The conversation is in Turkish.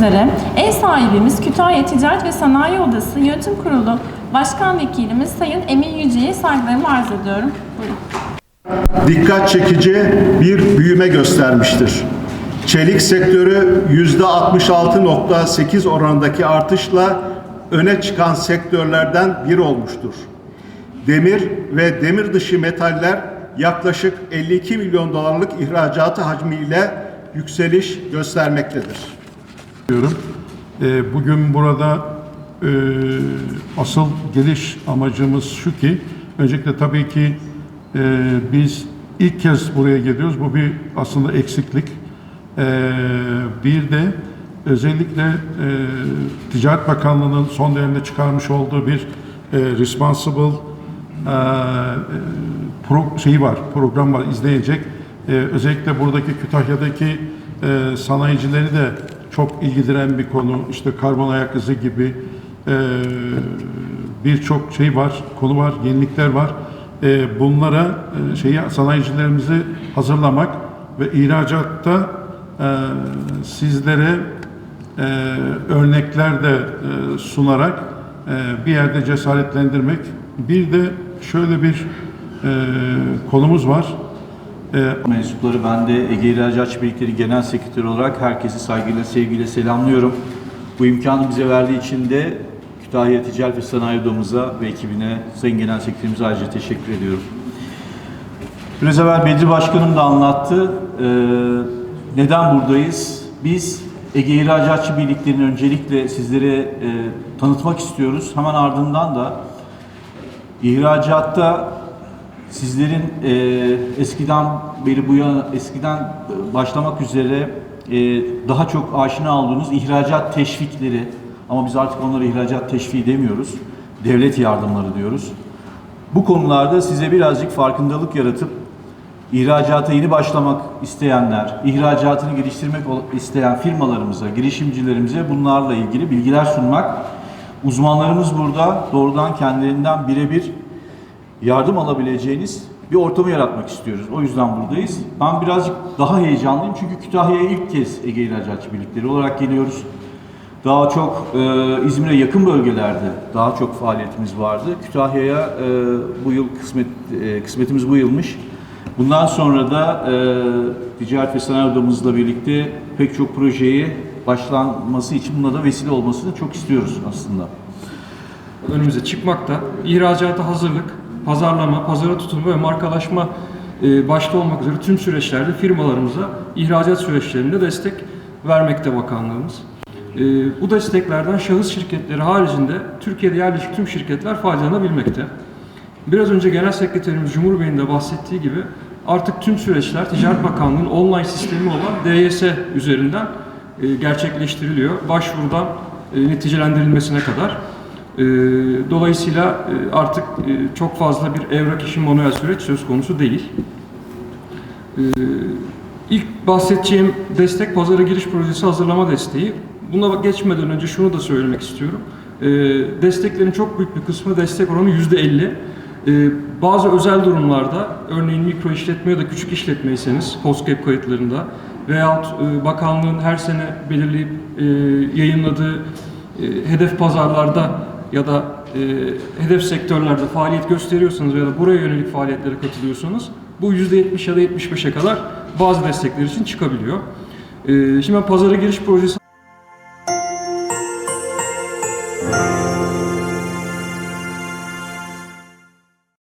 üzere ev sahibimiz Kütahya Ticaret ve Sanayi Odası Yönetim Kurulu Başkan Vekilimiz Sayın Emin Yüce'ye saygılarımı arz ediyorum. Buyurun. dikkat çekici bir büyüme göstermiştir. Çelik sektörü %66.8 oranındaki artışla öne çıkan sektörlerden biri olmuştur. Demir ve demir dışı metaller yaklaşık 52 milyon dolarlık ihracatı hacmiyle yükseliş göstermektedir. Diyorum. Ee, Bugün burada e, asıl geliş amacımız şu ki, öncelikle tabii ki e, biz ilk kez buraya geliyoruz. Bu bir aslında eksiklik. Ee, Bir de özellikle e, Ticaret Bakanlığı'nın son dönemde çıkarmış olduğu bir e, responsible e, e, pro, şeyi var, program var izleyecek. E, özellikle buradaki Kütahya'daki e, sanayicileri de çok ilgilendiren bir konu. İşte karbon ayak izi gibi e, birçok şey var, konu var, yenilikler var. E, bunlara e, şeyi sanayicilerimizi hazırlamak ve ihracatta e, sizlere e, örnekler de e, sunarak e, bir yerde cesaretlendirmek. Bir de şöyle bir e, konumuz var. E, mensupları ben de Ege İhracatçı Birlikleri Genel Sekreteri olarak herkesi saygıyla, sevgiyle selamlıyorum. Bu imkanı bize verdiği için de Kütahya Ticaret ve Sanayi Odamıza ve ekibine, Sayın Genel Sekreterimize ayrıca teşekkür ediyorum. Biraz evvel Bedri Başkanım da anlattı. Ee, neden buradayız? Biz Ege İhracatçı Birlikleri'ni öncelikle sizlere e, tanıtmak istiyoruz. Hemen ardından da ihracatta sizlerin e, eskiden beri bu yana eskiden e, başlamak üzere e, daha çok aşina olduğunuz ihracat teşvikleri ama biz artık onlara ihracat teşviği demiyoruz. Devlet yardımları diyoruz. Bu konularda size birazcık farkındalık yaratıp ihracata yeni başlamak isteyenler, ihracatını geliştirmek isteyen firmalarımıza, girişimcilerimize bunlarla ilgili bilgiler sunmak. Uzmanlarımız burada doğrudan kendilerinden birebir yardım alabileceğiniz bir ortamı yaratmak istiyoruz. O yüzden buradayız. Ben birazcık daha heyecanlıyım çünkü Kütahya'ya ilk kez Ege İhracatçı Birlikleri olarak geliyoruz. Daha çok e, İzmir'e yakın bölgelerde daha çok faaliyetimiz vardı. Kütahya'ya e, bu yıl kısmet e, kısmetimiz bu yılmış. Bundan sonra da e, Ticaret ve Sanayi Odamızla birlikte pek çok projeyi başlanması için buna da vesile olmasını çok istiyoruz aslında. önümüze çıkmakta. İhracata hazırlık, pazarlama, pazara tutulma ve markalaşma e, başta olmak üzere tüm süreçlerde firmalarımıza ihracat süreçlerinde destek vermekte bakanlığımız. E, Bu desteklerden şahıs şirketleri haricinde Türkiye'de yerleşik tüm şirketler faydalanabilmekte. Biraz önce Genel Sekreterimiz Cumhur Bey'in de bahsettiği gibi artık tüm süreçler Ticaret Bakanlığı'nın online sistemi olan DYS üzerinden e, gerçekleştiriliyor. Başvurudan neticelendirilmesine kadar. E, Dolayısıyla e, artık e, çok fazla bir evrak işi manuel süreç söz konusu değil. E, İlk bahsedeceğim destek pazara giriş projesi hazırlama desteği. Buna geçmeden önce şunu da söylemek istiyorum. E, Desteklerin çok büyük bir kısmı destek oranı %50. E, Bazı özel durumlarda, örneğin mikro işletme ya da küçük işletmeyseniz, COSGAP kayıtlarında veyahut e, bakanlığın her sene belirleyip yayınladığı hedef pazarlarda ya da e, hedef sektörlerde faaliyet gösteriyorsanız ya da buraya yönelik faaliyetlere katılıyorsanız bu %70 ya da 75'e kadar bazı destekler için çıkabiliyor. E, şimdi ben pazara giriş projesi